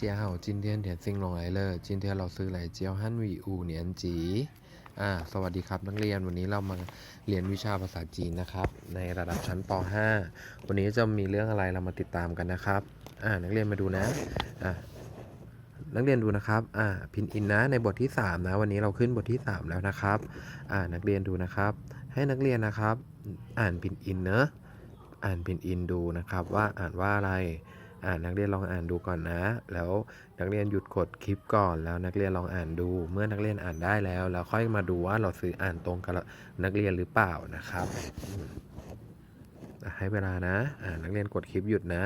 家好，今天点ซิงลง来了今天เราซื้อไหลเจียวฮั่นหวีอูเหนียนจีอ่าสวัสดีครับนักเรียนวันนี้เรามาเรียนวิชาภาษาจีนนะครับ ในระดับชั้นป .5 วันนี้จะมีเรื่องอะไรเรามาติดตามกันนะครับอ่านักเรียนมาดูนะอ่านักเรียนดูนะครับอ่าพินอินนะในบทที่ 3 นะ วันนี้เราขึ้นบทที่ 3 แล้วนะครับอ่านักเรียนดูนะครับ ให้นักเรียนนะครับ อ่านพินอินเนอะอ่านพินอินดูนะครับ ว่าอ่านว่าอะไร อ่านนักเรียนลองอ่านดูก่อนนะ แล้วนักเรียนหยุดกดคลิปก่อนแล้วนักเรียนลองอ่านดู เมื่อนักเรียนอ่านได้แล้ว แล้วค่อยมาดูว่าเราซื้ออ่านตรงกับนักเรียนหรือเปล่านะครับให้เวลานะอ่านักเรียนกดคลิปหยุดนะ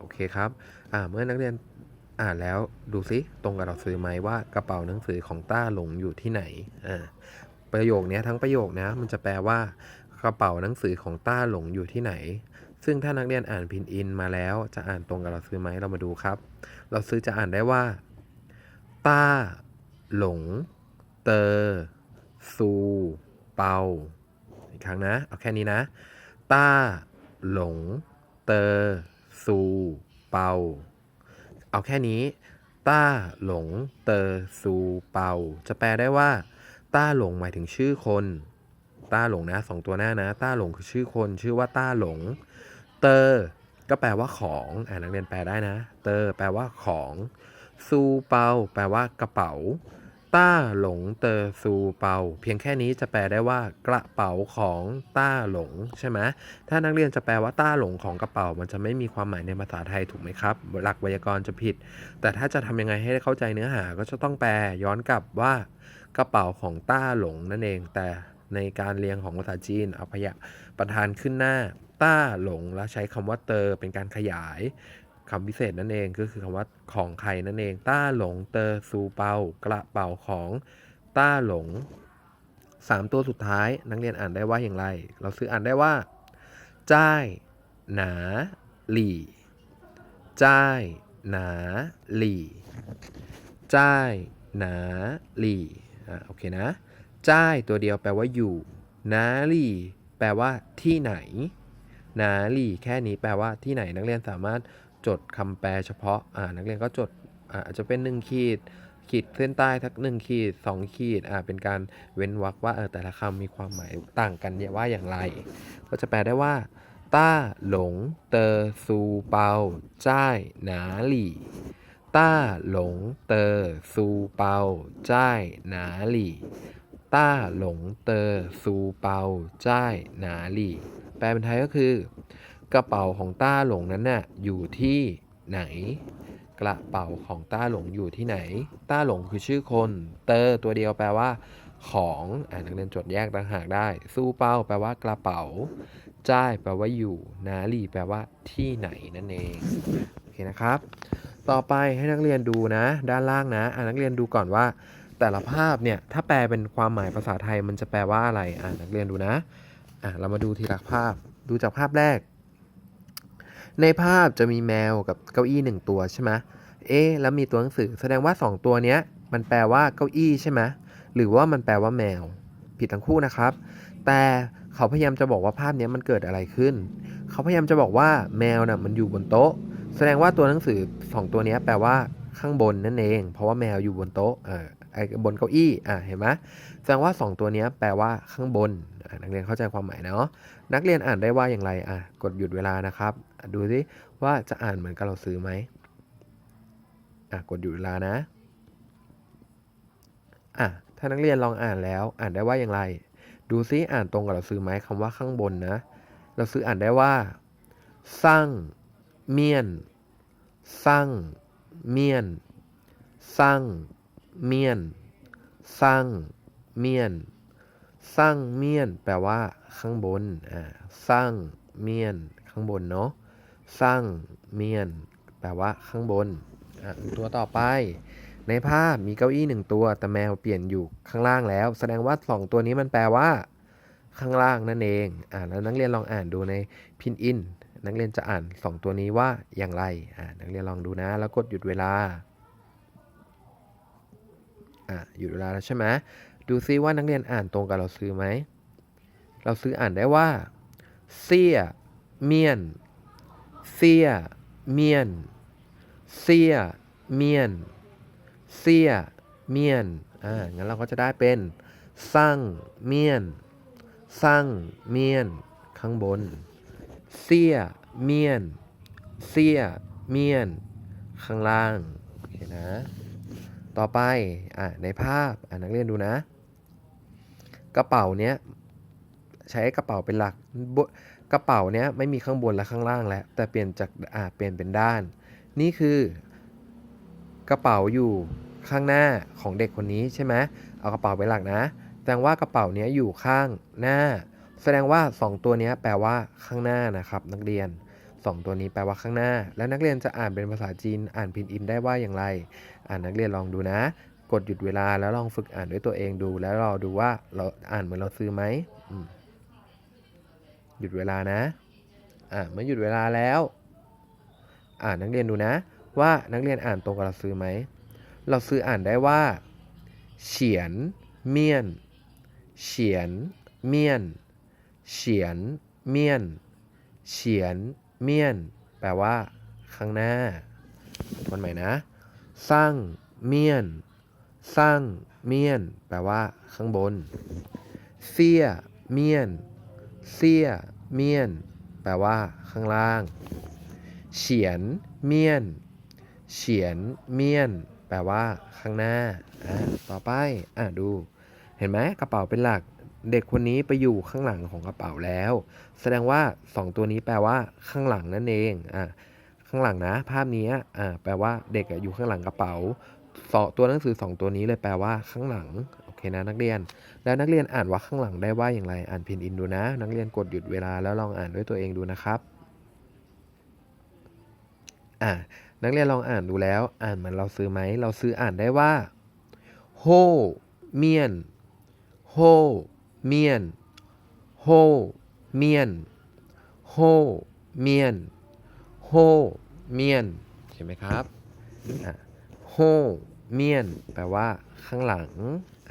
โอเคครับอ่าเมื่อนักเรียนอ่านแล้วดูซิตรงกับเราซื้อไหมว่ากระเป๋าหนังสือของต้าหลงอยู่ที่ไหนอ่าประโยคนี้ทั้งประโยคนะมันจะแปลว่า กระเป๋าหนังสือของต้าหลงอยู่ที่ไหน ซึ่งถ้านักเรียนอ่านพินอินมาแล้ว จะอ่านตรงกับเราซื้อไหมเรามาดูครับ เราซื้อจะอ่านได้ว่า ต้า หลง เตอซู เปา อีกครั้งนะ เอาแค่นี้นะ ต้า หลง เตอซู เปา เอาแค่นี้ ต้า หลง เตอซู เปา จะแปลได้ว่า ต้าหลงหมายถึงชื่อคน ต้าหลงนะสองตัวหน้านะ ต้าหลงคือชื่อคนชื่อว่าต้าหลง เตอร์ก็แปลว่าของอ่านักเรียนแปลได้นะ เตอร์แปลว่าของซูเปาแปลว่ากระเป๋า ต้าหลงเตอร์ซูเปา เพียงแค่นี้จะแปลได้ว่ากระเป๋าของต้าหลงใช่ไหมถ้านักเรียนจะแปลว่าต้าหลงของกระเป๋า มันจะไม่มีความหมายในภาษาไทยถูกไหมครับ หลักไวยากรณ์จะผิด แต่ถ้าจะทำยังไงให้เข้าใจเนื้อหาก็จะต้องแปลย้อนกลับว่ากระเป๋าของต้าหลงนั่นเองแต่ ในการเรียงของภาษาจีน เอาพยะประธานขึ้นหน้า ต้าหลงแล้วใช้คำว่าเตอเป็นการขยายคำพิเศษนั่นเองก็คือคำว่าของใครนั่นเอง ต้าหลงเตอซูเปากระเป๋าของต้าหลงสามตัวสุดท้ายนักเรียนอ่านได้ว่าอย่างไร เราซื้ออ่านได้ว่าจ้ายหนาหลี่จ้ายหนาหลี่จ้ายหนาหลี่อ่าโอเคนะ จ้ายตัวเดียวแปลว่าอยู่ นาลี่แปลว่าที่ไหน นาลี่แค่นี้แปลว่าที่ไหนนักเรียนสามารถจดคำแปลเฉพาะอ่านักเรียนก็จดอาจจะเป็นหนึ่งขีดขีดเส้นใต้ทักหนึ่งขีดสองขีดอ่าเป็นการเว้นวรรคว่าเออแต่ละคำมีความหมายต่างกันเนี่ยว่าอย่างไร ก็จะแปลได้ว่า ต้าหลง เตอซูเปาจ้ายหนาหลี่ ต้าหลง เตอซูเปาจ้ายหนาหลี่ ต้าหลงเตอซูเปาจ้ายหนาหลี่ แปลเป็นไทยก็คือ กระเป๋าของต้าหลงนั้นน่ะอยู่ที่ไหน กระเป๋าของต้าหลงอยู่ที่ไหน ต้าหลงคือชื่อคน เตอตัวเดียวแปลว่า ของอ่านักเรียนจดแยกต่างหากได้ ซูเปาแปลว่ากระเป๋า จ้ายแปลว่าอยู่นาลี่แปลว่าที่ไหนนั่นเองโอเคนะครับ ต่อไปให้นักเรียนดูนะ ด้านล่างนะอ่านักเรียนดูก่อนว่า แต่ละภาพเนี่ยถ้าแปลเป็นความหมายภาษาไทยมันจะแปลว่าอะไรอ่านักเรียนดูนะอ่าเรามาดูทีละภาพดูจากภาพแรก ในภาพจะมีแมวกับเก้าอี้หนึ่งตัวใช่ไหมเอ๊แล้วมีตัวหนังสือแสดงว่าสองตัวเนี้ยมันแปลว่าเก้าอี้ใช่ไหมหรือว่ามันแปลว่าแมว ผิดทั้งคู่นะครับ แต่เขาพยายามจะบอกว่าภาพนี้มันเกิดอะไรขึ้น เขาพยายามจะบอกว่าแมวน่ะมันอยู่บนโต๊ะ แสดงว่าตัวหนังสือสองตัวนี้แปลว่าข้างบนนั่นเอง เพราะว่าแมวอยู่บนโต๊ะเออ บนเก้าอี้อ่าเห็นไหมแสดงว่าสองตัวนี้แปลว่าข้างบน นักเรียนเข้าใจความหมายเนาะนักเรียนอ่านได้ว่าอย่างไรอะกดหยุดเวลานะครับ ดูสิว่าจะอ่านเหมือนกับเราซื้อไหมอะกดหยุดเวลานะอะถ้านักเรียนลองอ่านแล้วอ่านได้ว่าอย่างไร ดูซิอ่านตรงกับเราซื้อไหมคำว่าข้างบนนะ เราซื้ออ่านได้ว่าสร้างเมียนสร้างเมียนสร้าง เมียนสร้างเมียนสร้างเมียน แปลว่า ข้างบนอ่าสร้างเมียน ข้างบนเนาะสร้างเมียน แปลว่าข้างบนอะตัวต่อไป ในภาพมีเก้าอี้หนึ่งตัว แต่แมวเปลี่ยนอยู่ข้างล่างแล้ว แสดงว่าสองตัวนี้มันแปลว่า ข้างล่างนั่นเองอ่าแล้วนักเรียนลองอ่านดูในพินอินนักเรียนจะอ่าน2ตัวนี้ว่าอย่างไรอ่านักเรียนลองดูนะ แล้วกดหยุดเวลา อ่าหยุดเวลาแล้วใช่ไหมดูซิว่านักเรียนอ่านตรงกับเราซื้อไหม เราซื้ออ่านได้ว่า เสียเมียน เสียเมียน เสียเมียน เสียเมียน อ่า งั้นเราก็จะได้เป็นสั่งเมียนสั่งเมียน ข้างบน เสียเมียน เสียเมียน ข้างล่าง โอเคนะ ต่อไปอะในภาพอ่นักเรียนดูนะ กระเป๋าเนี้ยใช้กระเป๋าเป็นหลักกระเป๋าเนี้ยไม่มีข้างบนและข้างล่างแล้ว แต่เปลี่ยนจากอ่าเปลี่ยนเป็นด้าน นี่คือกระเป๋าอยู่ข้างหน้าของเด็กคนนี้ใช่ไหมเอากระเป๋าเป็นหลักนะ แสดงว่ากระเป๋าเนี้ยอยู่ข้างหน้า แสดงว่า 2 ตัวเนี้ยแปลว่าข้างหน้านะครับ นักเรียน 2 ตัวนี้แปลว่าข้างหน้า แล้วนักเรียนจะอ่านเป็นภาษาจีน อ่านพินอินได้ว่าอย่างไร อ่านนักเรียนลองดูนะ กดหยุดเวลาแล้วลองฝึกอ่านด้วยตัวเองดู แล้วรอดูว่าเราอ่านเหมือนเราซื้อไหมมหยุดเวลานะ อ่าเมื่อหยุดเวลาแล้ว อ่านนักเรียนดูนะ ว่านักเรียนอ่านตรงกับเราซื้อไหม เราซื้ออ่านได้ว่าเฉียนเมียนเฉียนเมียนเฉียนเมียนเฉียน เมียน แปลว่า ข้างหน้าทวนใหม่นะสร้างเมียนสร้างเมียน แปลว่า ข้างบน เสียเมียน เสียเมียน แปลว่า ข้างล่าง เฉียนเมียน เฉียนเมียน แปลว่า ข้างหน้า อ่า ต่อไป อ่าดู เห็นไหมกระเป๋าเป็นหลัก เด็กคนนี้ไปอยู่ข้างหลังของกระเป๋าแล้ว แสดงว่า 2 ตัวนี้แปลว่า ข้างหลังนั่นเองอ่าข้างหลังนะ ภาพนี้อ่าแปลว่าเด็กอยู่ข้างหลังกระเป๋าสองตัวหนังสือ 2 ตัวนี้เลยแปลว่าข้างหลังโอเคนะนักเรียน แล้วนักเรียนอ่านว่าข้างหลังได้ว่าอย่างไรอ่านพินอินดูนะ นักเรียนกดหยุดเวลาแล้วลองอ่านด้วยตัวเองดูนะครับอ่านักเรียนลองอ่านดูแล้ว อ่านเหมือนเราซื้อไหมเราซื้ออ่านได้ว่าโฮเมียนโฮ เมียน โฮ เมียน โฮ เมียน โฮ เมียน เห็นไหมครับ โฮ เมียน แปลว่า ข้างหลัง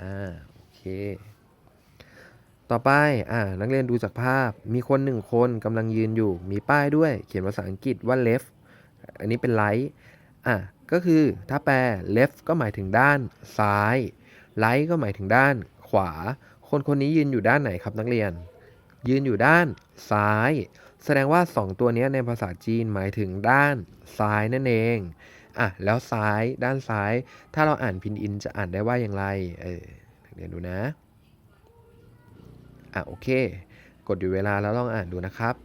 อ่า โอเค ต่อไป อ่า นักเรียนดูจากภาพ มีคนหนึ่งคนกำลังยืนอยู่ มีป้ายด้วย เขียนภาษาอังกฤษว่า left อันนี้เป็น right อะ ก็คือถ้าแปล left ก็หมายถึงด้านซ้าย right ก็หมายถึงด้านขวา คนคนนี้ยืนอยู่ด้านไหนครับนักเรียน ยืนอยู่ด้านซ้าย แสดงว่า 2 ตัวนี้ในภาษาจีนหมายถึงด้านซ้ายนั่นเองอะแล้วซ้ายด้านซ้าย ถ้าเราอ่านพินอินจะอ่านได้ว่าอย่างไรเออนักเรียนดูนะอะโอเค กดอยู่เวลาแล้วลองอ่านดูนะครับ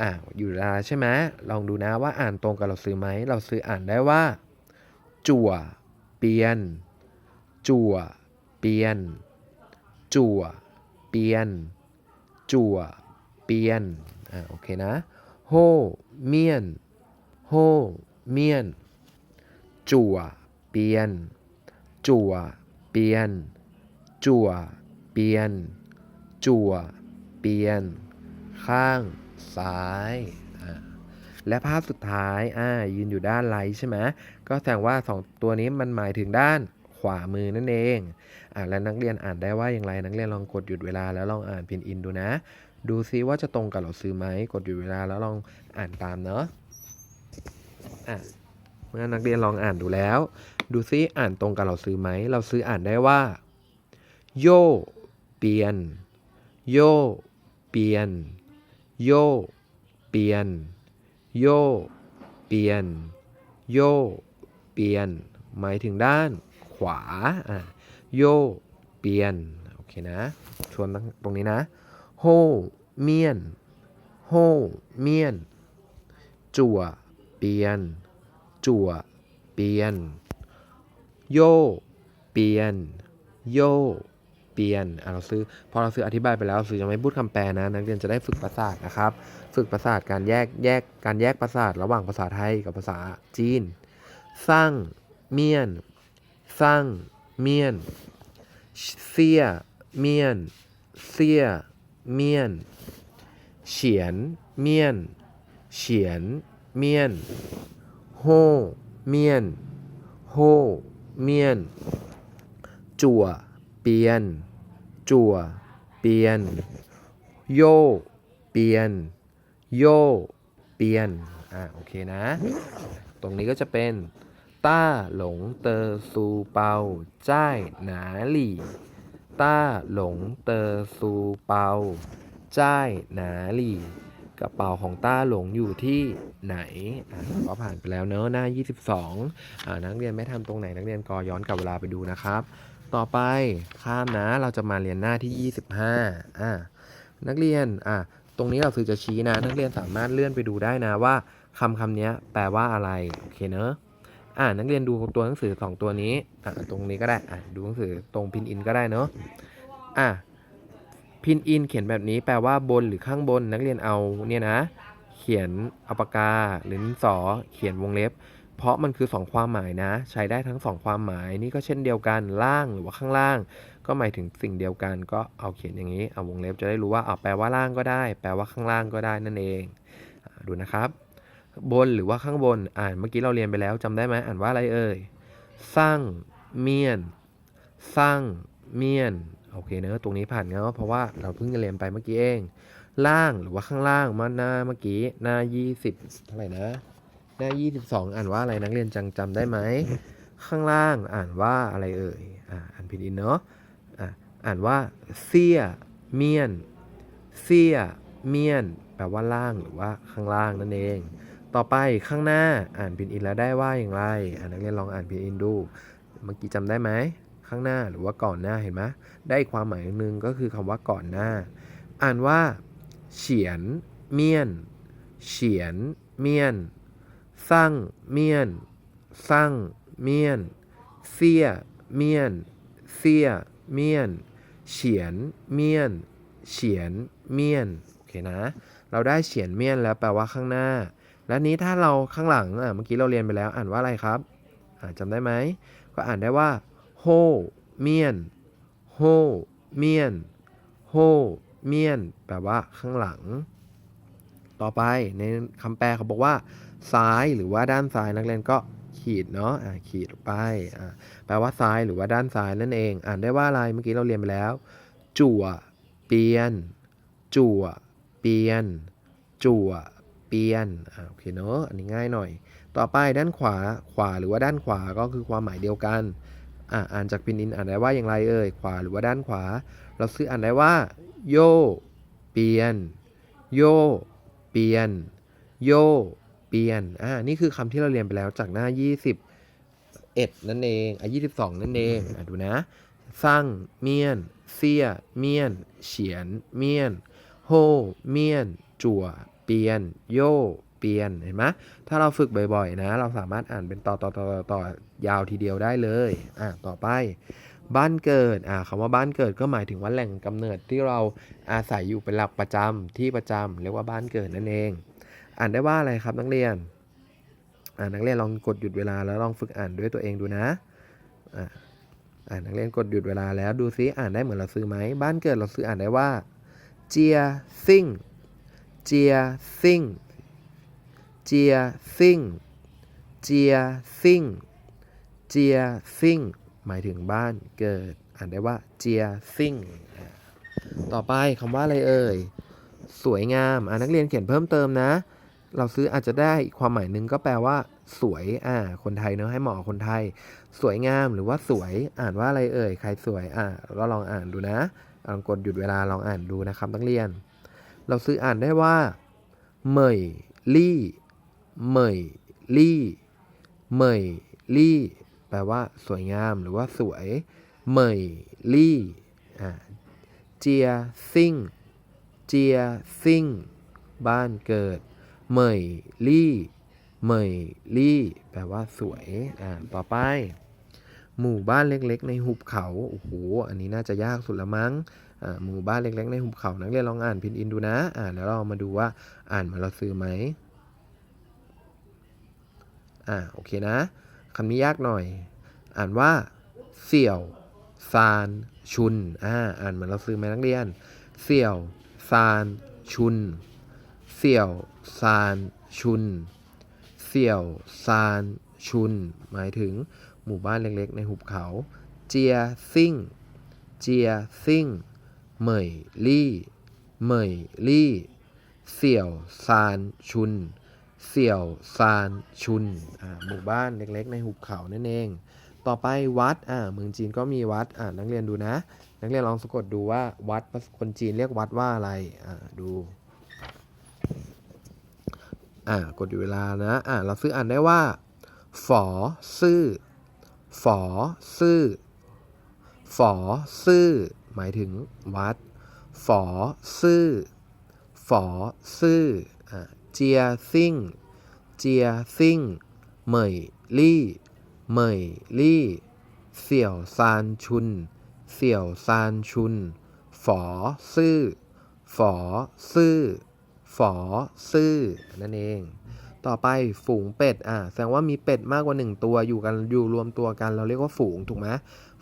อะอยู่เวลาใช่ไหมลองดูนะว่าอ่านตรงกับเราซื้อไหมเราซื้ออ่านได้ว่า จั่ว เปียน จั่ว เปียน จั่ว เปียน จั่ว เปียน อ่า โอเคนะ โฮ เมียน โฮ เมียน จั่ว เปียน จั่ว เปียน จั่ว เปียน จั่ว เปียน ข้าง ซ้ายอ่าและภาพสุดท้าย อ่า ยืนอยู่ด้านไลท์ใช่ไหม ก็แสดงว่า 2 ตัวนี้มันหมายถึงด้าน ขวามือนั่นเองอ่าแล้วนักเรียนอ่านได้ว่าอย่างไรนักเรียนลองกดหยุดเวลาแล้วลองอ่านพินอินดูนะ ดูซิว่าจะตรงกับเราซื้อไหมกดหยุดเวลาแล้วลองอ่านตามเนาะอะเมื่อนักเรียนลองอ่านดูแล้ว ดูซิอ่านตรงกับเราซื้อไหมเราซื้ออ่านได้ว่า โยเปลี่ยน โยเปลี่ยน โยเปลี่ยน โยเปลี่ยน โยเปลี่ยน หมายถึงด้าน ขวาอะโย เปลี่ยน โอเคนะ ชวนตรงนี้นะ โฮ เมียน โฮ เมียน จั่ว เปลี่ยน จั่ว เปลี่ยน โย เปลี่ยน โย เปลี่ยนอะเราซื้อ พอเราซื้ออธิบายไปแล้วซื้อยังไม่พูดคำแปลนะ นักเรียนจะได้ฝึกประสาทนะครับ ฝึกประสาทการแยกแยกการแยกประสาทระหว่างภาษาไทยกับภาษาจีน สร้าง เมียน สร้างเมียน เสียเมียน เสียเมียน เฉียน เมียน เฉียน เมียน โฮ เมียน โฮ เมียน จั่ว เปลี่ยน จั่ว เปลี่ยน โย เปลี่ยน โย เปียน อ่าโอเคนะ ตรงนี้ก็จะเป็น ต้าหลงเตอซูเปาจ้ายหนาหลี่ ต้าหลงเตอซูเปาจ้ายหนาหลี่ กระเป๋าของต้าหลงอยู่ที่ไหนอะก็ผ่านไปแล้วเนอะหน้า 22อ่านักเรียนไม่ทำตรงไหนนักเรียนก็ย้อนกลับเวลาไปดูนะครับ ต่อไปข้ามนะเราจะมาเรียนหน้าที่ 25อ่านักเรียนอะตรงนี้เราคือจะชี้นะ นักเรียนสามารถเลื่อนไปดูได้นะว่าคำคำนี้แปลว่าอะไร โอเคเนอะ อ่านักเรียนดูตัวหนังสือสองตัวนี้อะตรงนี้ก็ได้อะดูหนังสือตรงพินอินก็ได้เนอะอะพินอินเขียนแบบนี้แปลว่าบนหรือข้างบนนักเรียนเอาเนี่ยนะ เขียนเอาปากกาหรือดินสอเขียนวงเล็บ เพราะมันคือสองความหมายนะ ใช้ได้ทั้งสองความหมายนี่ก็เช่นเดียวกันล่างหรือว่าข้างล่าง ก็หมายถึงสิ่งเดียวกัน ก็เอาเขียนอย่างนี้เอาวงเล็บจะได้รู้ว่าเอาแปลว่าล่างก็ได้ แปลว่าข้างล่างก็ได้นั่นเองดูนะครับ บนหรือว่าข้างบน อ่านเมื่อกี้เราเรียนไปแล้วจำได้ไหมอ่านว่าอะไรเอ่ยสร้างเมียนสร้างเมียนโอเคเนอะตรงนี้ผ่านเนาะเพราะว่าเราเพิ่งเรียนไปเมื่อกี้เอง ล่างหรือว่าข้างล่างมาหน้าเมื่อกี้หน้า 20 เท่าไหร่นะ หน้า 22 อ่านว่าอะไรนักเรียนจังจำได้ไหมข้างล่างอ่านว่าอะไรเอ่ยอ่าอ่านผิดอินเนาะอ่าอ่านว่าเสียเมียนเสียเมียน แปลว่าล่างหรือว่าข้างล่างนั่นเอง ต่อไปข้างหน้าอ่านผิดอินแล้วได้ว่าอย่างไรอ่านักเรียนลองอ่านผิดอินดู เมื่อกี้จำได้ไหมข้างหน้าหรือว่าก่อนหน้าเห็นไหมได้ความหมายหนึ่งก็คือคำว่าก่อนหน้า อ่านว่า เฉียน เมียน เฉียน เมียนสร้างเมียนสร้างเมียน เสียเมียน เสียเมียน เฉียน เมียน เฉียน เมียน โอเคนะ เราได้เฉียนเมียนแล้วแปลว่าข้างหน้า และนี้ถ้าเราข้างหลังอะเมื่อกี้เราเรียนไปแล้วอ่านว่าอะไรครับอ่าจำได้ไหม ก็อ่านได้ว่าโฮเมียนโฮเมียนโฮเมียนแปลว่าข้างหลัง ต่อไปในคำแปลเขาบอกว่า ซ้ายหรือว่าด้านซ้ายนักเรียนก็ขีดเนาะอ่าขีดไปแปลว่าซ้ายหรือว่าด้านซ้ายนั่นเอง อ่านได้ว่าอะไรเมื่อกี้เราเรียนไปแล้ว จั่วเปียน จั่วเปียน จั่ว เปียนอโอเคเนาะอันนี้ง่ายหน่อย ต่อไปด้านขวาขวาหรือว่าด้านขวาก็คือความหมายเดียวกันอ่าอ่านจากพินอินอ่านได้ว่าอย่างไรเอ่ยขวาหรือว่าด้านขวา เราซื้ออ่านได้ว่า โย เปียน โย เปียน โย เปียนอ่านี่คือคำที่เราเรียนไปแล้วจากหน้า 21 นั่นเองอะ22 นั่นเองอะดูนะสร้างเมียน เสียเมียน เฉียน เมียน โฮ เมียน จั่ว เปียน โยเปลี่ยนเห็นไหมถ้าเราฝึกบ่อยๆ นะ เราสามารถอ่านเป็นต่อต่อต่อต่อต่อยาวทีเดียวได้เลยอะต่อไป บ้านเกิดอ่าคำว่าบ้านเกิดก็หมายถึงว่าแหล่งกำเนิดที่เราอาศัยอยู่เป็นหลักประจำที่ประจำเรียกว่าบ้านเกิดนั่นเอง อ่านได้ว่าอะไรครับนักเรียนอ่านักเรียนลองกดหยุดเวลาแล้วลองฝึกอ่านด้วยตัวเองดูนะอ่าอ่านักเรียนกดหยุดเวลาแล้วดูซิอ่านได้เหมือนเราซื้อไหมบ้านเกิดเราซื้ออ่านได้ว่าเจียซิง เจียซิงเจียซิงเจียซิงเจียซิงหมายถึงบ้านเกิด อ่านได้ว่าเจียซิงอ่าต่อไปคำว่าอะไรเอ่ย สวยงาม อ่านักเรียนเขียนเพิ่มเติมนะ เราซื้ออาจจะได้อีกความหมายหนึ่งก็แปลว่า สวย อ่า คนไทยเนอะให้เหมาะคนไทย สวยงามหรือว่าสวย อ่านว่าอะไรเอ่ย ใครสวย อ่าก็ลองอ่านดูนะลองกดหยุดเวลาลองอ่านดูนะครับนักเรียน เราซื้ออ่านได้ว่าเหมยลี่เหมยลี่เหมยลี่แปลว่าสวยงามหรือว่าสวยเหมยลี่อ่าเจียซิงเจียซิงบ้านเกิดเหมยลี่เหมยลี่แปลว่าสวยอ่าต่อไป หมู่บ้านเล็ก ๆ ในหุบเขา โอ้โห อันนี้น่าจะยากสุดละมั้งหมู่บ้านเล็ก ๆ ในหุบเขา นักเรียนลองอ่านพินอินดูนะ อ่านแล้วเรามาดูว่าอ่านมือนเราซื้อไหมอ่า โอเคนะ คำนี้ยากหน่อย อ่านว่าเสี่ยวซานชุน อ่า อ่านเหมือนเราซื้อไหมนักเรียน เสี่ยวซานชุน เสี่ยวซานชุน เสี่ยวซานชุน หมายถึง หมู่บ้านเล็กๆ ในหุบเขา เจียซิ่ง เจียซิ่ง เหมยลี่ เหมยลี่ เสี่ยวซานชุน เสี่ยวซานชุน หมู่บ้านเล็กๆ ในหุบเขานั่นเอง ต่อไปวัด อ่า เมืองจีนก็มีวัด อ่า นักเรียนดูนะ นักเรียนลองสะกดดูว่าวัด คนจีนเรียกวัดว่าอะไร อ่า ดู่ากดอยู่เวลานะ อ่า เราซื้ออ่านได้ว่า ฝอซื่อ ฝอซื่อ ฝอซื่อ หมายถึงวัด ฝอซื่อ ฝอซื่อเจียซิ่ง เจียซิ่ง เหมยลี่เหมยลี่ เสี่ยวซานชุน เสี่ยวซานชุน ฝอซื่อ ฝอซื่อ ฝอซื่อ นั่นเอง ต่อไปฝูงเป็ด อ่า แสดงว่ามีเป็ดมากกว่าหนึ่งตัวอยู่กันอยู่รวมตัวกัน เราเรียกว่าฝูงถูกไหม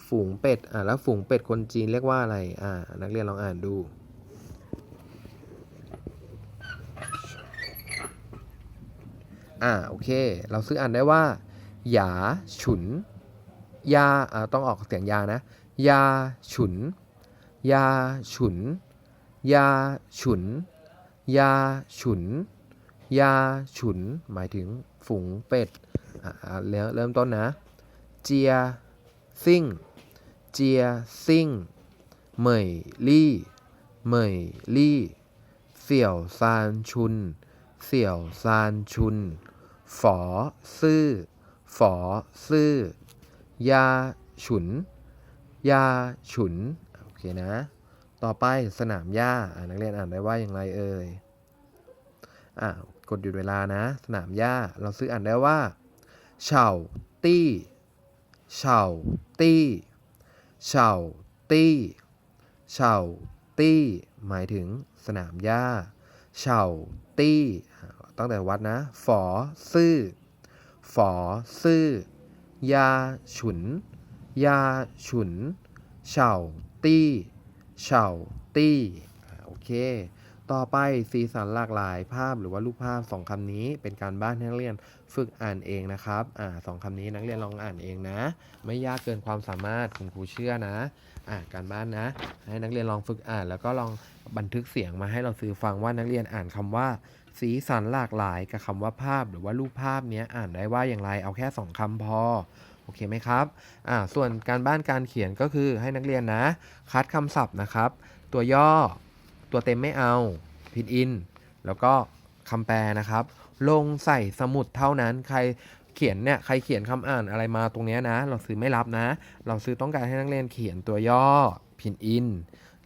ฝูงเป็ด อ่าแล้วฝูงเป็ดคนจีนเรียกว่าอะไร อ่า นักเรียนลองอ่านดู อ่า โอเค เราซื้ออ่านได้ว่า หยาฉุน ยา อ่า ต้องออกเสียงยานะ ยาฉุน ยาฉุน ยาฉุน ยาฉุนยาฉุน ยาฉุน หมายถึงฝูงเป็ดอ่าอ่าเริ่มต้นนะ เจียซิ่ง เจียซิ่ง เหมยลี่ เหมยลี่ เสี่ยวซานชุน เสี่ยวซานชุน ฝอซื่อ ฝอซื่อ ยาฉุน ยาฉุน โอเคนะ ต่อไปสนามหญ้าอ่านักเรียนอ่านได้ว่าอย่างไรเอ่ย อ่า กดหยุดเวลานะ สนามหญ้า เราซื้ออ่านได้ว่าเฉาตี้เฉาตี้เฉาตี้เฉาตี้ หมายถึงสนามหญ้าเฉาตี้ตั้งแต่วัดนะ ฝอซื่อ ฝอซื่อยาฉุน ยาฉุนเฉาตี้เฉาตี้ โอเค ต่อไปสีสันหลากหลายภาพหรือว่ารูปภาพสองคำนี้ เป็นการบ้านให้นักเรียนฝึกอ่านเองนะครับอ่าสองคำนี้นักเรียนลองอ่านเองนะ ไม่ยากเกินความสามารถคุณครูเชื่อนะอ่าการบ้านนะ ให้นักเรียนลองฝึกอ่าน แล้วก็ลองบันทึกเสียงมาให้เราซื้อฟังว่านักเรียนอ่านคำว่า สีสันหลากหลายกับคำว่าภาพ หรือว่ารูปภาพเนี้ยอ่านได้ว่าอย่างไรเอาแค่สองคำพอโอเคไหมครับ อ่า ส่วนการบ้านการเขียนก็คือให้นักเรียนนะ คัดคำศัพท์นะครับ ตัวย่อ ตัวเต็มไม่เอาพินอิน แล้วก็คำแปลนะครับ ลงใส่สมุดเท่านั้นใครเขียนเนี่ยใครเขียนคำอ่านอะไรมาตรงเนี้ยนะ เราซื้อไม่รับนะ เราซื้อต้องการให้นักเรียนเขียนตัวย่อพินอิน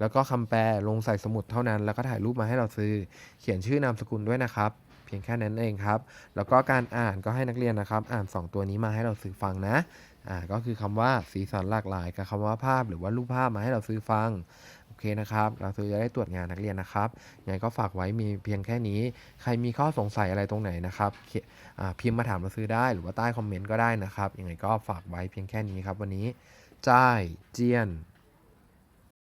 แล้วก็คำแปลลงใส่สมุดเท่านั้น แล้วก็ถ่ายรูปมาให้เราซื้อเขียนชื่อนามสกุลด้วยนะครับเพียงแค่นั้นเองครับ แล้วก็การอ่านก็ให้นักเรียนนะครับ อ่าน 2 ตัวนี้มาให้เราซื้อฟังนะอ่าก็คือคำว่าสีสันหลากหลายกับคำว่าภาพหรือว่ารูปภาพมาให้เราซื้อฟัง เคนะครับเราซื้อจะได้ตรวจงานนักเรียนนะครับยังไงก็ฝากไว้มีเพียงแค่นี้ ใครมีข้อสงสัยอะไรตรงไหนนะครับพิมพ์มาถามเราซื้อได้หรือว่าใต้คอมเมนต์ก็ได้นะครับยังไงก็ฝากไว้เพียงแค่นี้ครับวันนี้จ้ายเจียน